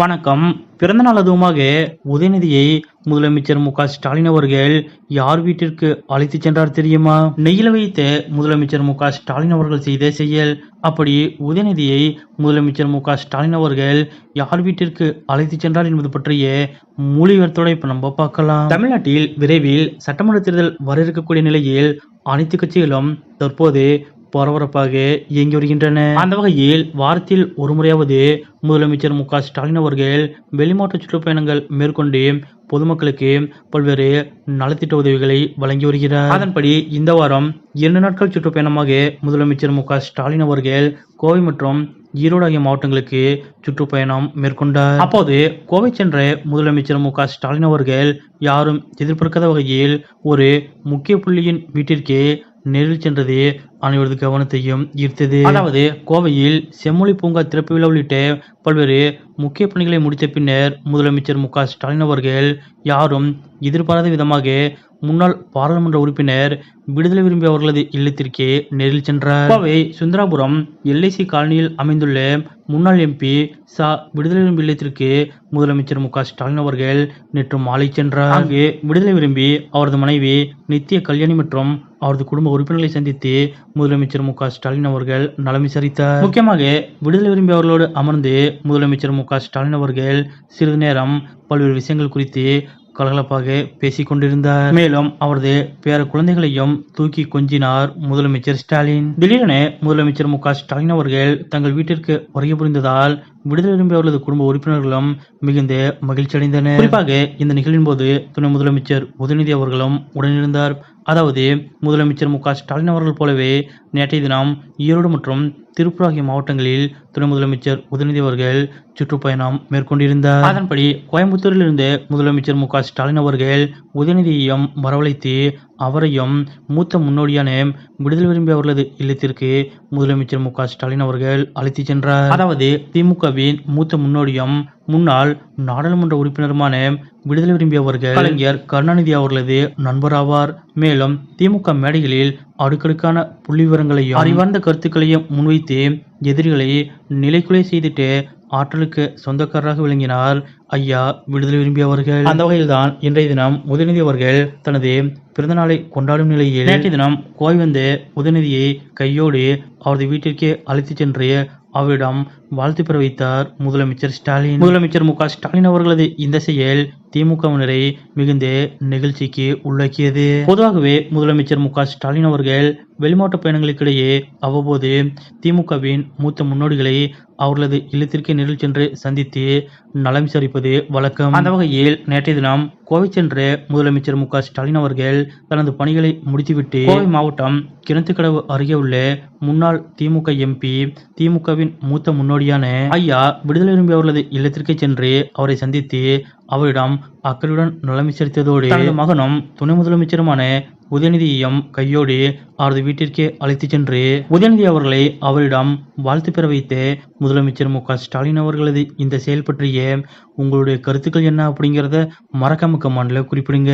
வணக்கம். பிறந்தநாள் அதுவுமாக உதயநிதியை முதலமைச்சர் மு க ஸ்டாலின் அவர்கள் யார் வீட்டிற்கு அழைத்து சென்றார் தெரியுமா? நெய்யில வைத்த முதலமைச்சர் மு க ஸ்டாலின் அவர்கள் செய்த செயல். அப்படி உதயநிதியை முதலமைச்சர் மு க ஸ்டாலின் அவர்கள் யார் வீட்டிற்கு அழைத்து சென்றார் என்பது பற்றிய மொழிவர்த்தோட இப்ப நம்ம பார்க்கலாம். தமிழ்நாட்டில் விரைவில் சட்டமன்ற தேர்தல் வர இருக்கக்கூடிய நிலையில் அனைத்து கட்சிகளும் தற்போது பரபரப்பாக இயங்கி வருகின்றன அந்த வகையில் வாரத்தில் ஒரு முறையாவது முதலமைச்சர் மு க ஸ்டாலின் அவர்கள் வெளிமாவட்ட சுற்றுப்பயணங்கள் மேற்கொண்டு பொதுமக்களுக்கு பல்வேறு நலத்திட்ட உதவிகளை வழங்கி வருகிறார். அதன்படி இந்த வாரம் இரண்டு நாட்கள் சுற்றுப்பயணமாக முதலமைச்சர் மு க ஸ்டாலின் அவர்கள் கோவை மற்றும் ஈரோடு ஆகிய மாவட்டங்களுக்கு சுற்றுப்பயணம் மேற்கொண்டார். அப்போது கோவை சென்ற முதலமைச்சர் மு க ஸ்டாலின் அவர்கள் யாரும் எதிர்பார்க்காத வகையில் ஒரு முக்கிய புள்ளியின் வீட்டிற்கு நேரில் சென்றது அனைவரது கவனத்தையும் ஈர்த்தது. அதாவது கோவையில் செம்மொழி பூங்கா திறப்பு விழா உள்ளிட்ட பல்வேறு முக்கிய பணிகளை முடித்த பின்னர் முதலமைச்சர் மு ஸ்டாலின் அவர்கள் யாரும் எதிர்பாராத விதமாக முன்னாள் பாராளுமன்ற உறுப்பினர் விடுதலை விரும்பி அவர்களது இல்லத்திற்கே நேரில் சென்றார். கோவை சுந்தராபுரம் எல்ஐசி காலனியில் அமைந்துள்ள முன்னாள் எம்பி சா விடுதலை விரும்பி இல்லத்திற்கு முதலமைச்சர் மு ஸ்டாலின் அவர்கள் நேற்று மாலை சென்றார். அங்கு விடுதலை விரும்பி அவரது மனைவி நித்திய கல்யாணி மற்றும் அவரது குடும்ப உறுப்பினர்களை சந்தித்து முதலமைச்சர் மு ஸ்டாலின் அவர்கள் நலம் விசாரித்தார். முக்கியமாக விடுதலை விரும்பி அவர்களோடு அமர்ந்து முதலமைச்சர் மு ஸ்டாலின் அவர்கள் சிறிது நேரம் பல்வேறு விஷயங்கள் குறித்து கலகலப்பாக பேசிக் கொண்டிருந்தார். மேலும் அவரது பேர குழந்தைகளையும் தூக்கி கொஞ்சினார் முதலமைச்சர் ஸ்டாலின். திடீரென முதலமைச்சர் மு ஸ்டாலின் அவர்கள் தங்கள் வீட்டிற்கு வருகை புரிந்ததால் விடுதலை விரும்பி அவர்களது குடும்ப உறுப்பினர்களும் மிகுந்த மகிழ்ச்சி அடைந்தனர் குறிப்பாக இந்த நிகழ்வின் போது துணை முதலமைச்சர் உதயநிதி அவர்களும் உடனிருந்தார். அதாவது முதலமைச்சர் மு ஸ்டாலின் அவர்கள் போலவே நேற்றைய தினம் ஈரோடு மற்றும் திருப்பூர் ஆகிய மாவட்டங்களில் துணை முதலமைச்சர் உதயநிதி அவர்கள் சுற்றுப்பயணம் மேற்கொண்டிருந்தார். அதன்படி கோயம்புத்தூரில் இருந்த முதலமைச்சர் மு ஸ்டாலின் அவர்கள் உதயநிதியையும் வரவழைத்து அவரையும் மூத்த முன்னோடியான விடுதலை விரும்பி அவர்களது இல்லத்திற்கு முதலமைச்சர் மு ஸ்டாலின் அவர்கள் அழைத்து சென்றார். அதாவது திமுகவின் மூத்த முன்னோடியும் முன்னாள் நாடாளுமன்ற உறுப்பினருமான விடுதலை விரும்பி அவர்கள் கலைஞர் கருணாநிதி அவர்களது நண்பராவார். மேலும் திமுக மேடைகளில் அடுக்கடுக்கான புள்ளி விவரங்களையும் அறிவார்ந்த கருத்துக்களையும் முன்வைத்து எதிரிகளை நிலைக்குலை செய்துட்டு ஆற்றலுக்கு சொந்தக்காரராக விளங்கினார் ஐயா விடுதலை விரும்பி அவர்கள் அந்த வகையில்தான் இன்றைய தினம் உதயநிதி அவர்கள் தனது பிறந்த நாளை கொண்டாடும் நிலையில் நேற்றைய தினம் கோவை வந்த உதயநிதியை கையோடு அவரது வீட்டிற்கே அழைத்துச் சென்று அவரிடம் வாழ்த்து பெற வைத்தார் முதலமைச்சர் ஸ்டாலின். முதலமைச்சர் மு ஸ்டாலின் அவர்களது இந்த செயல் திமுகவினரை மிகுந்த நிகழ்ச்சிக்கு உள்ளாக்கியது. பொதுவாகவே முதலமைச்சர் மு ஸ்டாலின் அவர்கள் வெளிமாவட்ட பயணங்களுக்கிடையே அவ்வப்போது திமுகவின் மூத்த முன்னோடிகளை அவர்களது இல்லத்திற்கு நேரில் சென்று சந்தித்து நலம் விசாரிப்பது வழக்கம். அந்த வகையில் நேற்றைய தினம் கோவை சென்ற முதலமைச்சர் மு ஸ்டாலின் அவர்கள் தனது பணிகளை முடித்துவிட்டு கோவை மாவட்டம் கிணத்துக்கடவு அருகே உள்ள முன்னாள் திமுக எம்பி திமுகவின் மூத்த முன்னோடியான ஐயா விடுதலை விரும்பி அவர்களது இல்லத்திற்கு சென்று அவரை சந்தித்து அவரிடம் அக்கறையுடன் நலம் விசாரித்ததோடு தனது மகனும் துணை முதலமைச்சருமான உதயநிதியையும் கையோடு அவரது வீட்டிற்கே அழைத்துச் சென்று உதயநிதி அவர்களை அவரிடம் வாழ்த்து பெற வைத்து முதலமைச்சர் மு க ஸ்டாலின் அவர்களது இந்த செயல் பற்றிய உங்களுடைய கருத்துக்கள் என்ன அப்படிங்கிறத மறக்காம கமெண்ட்ல குறிப்பிடுங்க.